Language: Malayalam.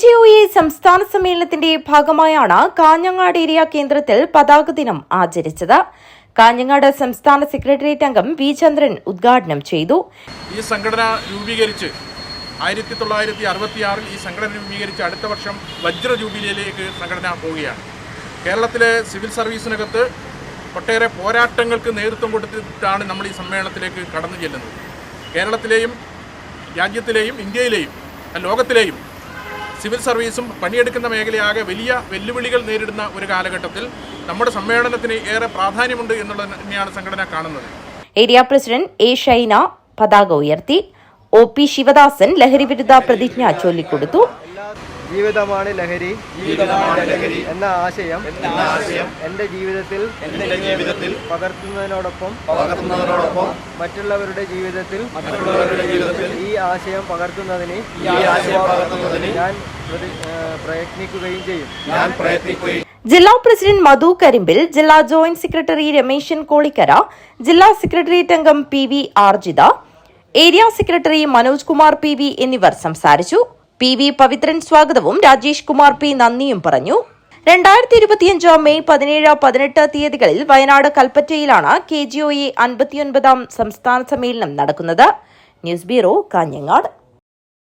ജി ഒ എ സംസ്ഥാന സമ്മേളനത്തിന്റെ ഭാഗമായാണ് കാഞ്ഞങ്ങാട് ഏരിയ കേന്ദ്രത്തിൽ പതാക ദിനം ആചരിച്ചത്. കാഞ്ഞങ്ങാട് സംസ്ഥാന സെക്രട്ടേറിയറ്റ് അംഗം വി ചന്ദ്രൻ ഉദ്ഘാടനം ചെയ്തു. ഈ സംഘടന രൂപീകരിച്ച് ആയിരത്തി തൊള്ളായിരത്തി അറുപത്തിയാറിൽ ഈ സംഘടന രൂപീകരിച്ച് അടുത്ത വർഷം വജ്ര ജൂബിലിയിലേക്ക് സംഘടന പോവുകയാണ്. കേരളത്തിലെ സിവിൽ സർവീസിനകത്ത് ഒട്ടേറെ പോരാട്ടങ്ങൾക്ക് നേതൃത്വം കൊടുത്തിട്ടാണ് നമ്മൾ ഈ സമ്മേളനത്തിലേക്ക് കടന്നു ചെല്ലുന്നത്. കേരളത്തിലെയും രാജ്യത്തിലെയും ഇന്ത്യയിലെയും ലോകത്തിലെയും സിവിൽ സർവീസും പണിയെടുക്കുന്ന മേഖലയാകെ വലിയ വെല്ലുവിളികൾ നേരിടുന്ന ഒരു കാലഘട്ടത്തിൽ നമ്മുടെ സമ്മേളനത്തിന് ഏറെ പ്രാധാന്യമുണ്ട് എന്നുള്ളത് തന്നെയാണ് സംഘടന കാണുന്നത്. ഏരിയ പ്രസിഡന്റ് എ ഷൈന പതാക ഉയർത്തി. ഒ പി ശിവദാസൻ ലഹരി വിരുദ്ധ പ്രതിജ്ഞ ചൊല്ലിക്കൊടുത്തു. ജീവിതമാണ് ലഹരി. എന്ന ആശയം. എന്റെ ജീവിതത്തിൽ എന്റെ ജീവിതത്തിൽ പകർത്തുന്നതിനോടൊപ്പം പകർത്തുന്നതിനോടൊപ്പം മറ്റുള്ളവരുടെ ജീവിതത്തിൽ മറ്റുള്ളവരുടെ ജീവിതത്തിൽ ഈ ആശയം പകർത്തുന്നതിന് ഈ ആശയം പകർത്തുന്നതിന് ഞാൻ പ്രയത്നിക്കുകയും ചെയ്യും. ഞാൻ പ്രയത്നിക്കുകയും ജില്ലാ പ്രസിഡന്റ് മധു കരിമ്പിൽ ജില്ലാ ജോയിന്റ് സെക്രട്ടറി രമേശൻ കോളിക്കര ജില്ലാ സെക്രട്ടേറിയറ്റ് അംഗം P V Arjitha area secretary Manoj Kumar P V എന്നിവർ സംസാരിച്ചു. പി വി പവിത്രൻ സ്വാഗതവും രാജേഷ് കുമാർ പി നന്ദിയും പറഞ്ഞു. രണ്ടായിരത്തി ഇരുപത്തിയഞ്ച് മെയ് പതിനേഴ് പതിനെട്ട് തീയതികളിൽ വയനാട് കൽപ്പറ്റയിലാണ് കെ ജി ഒ എ അൻപത്തിയൊൻപതാം സംസ്ഥാന സമ്മേളനം നടക്കുന്നത്. News bureau Kanhangad.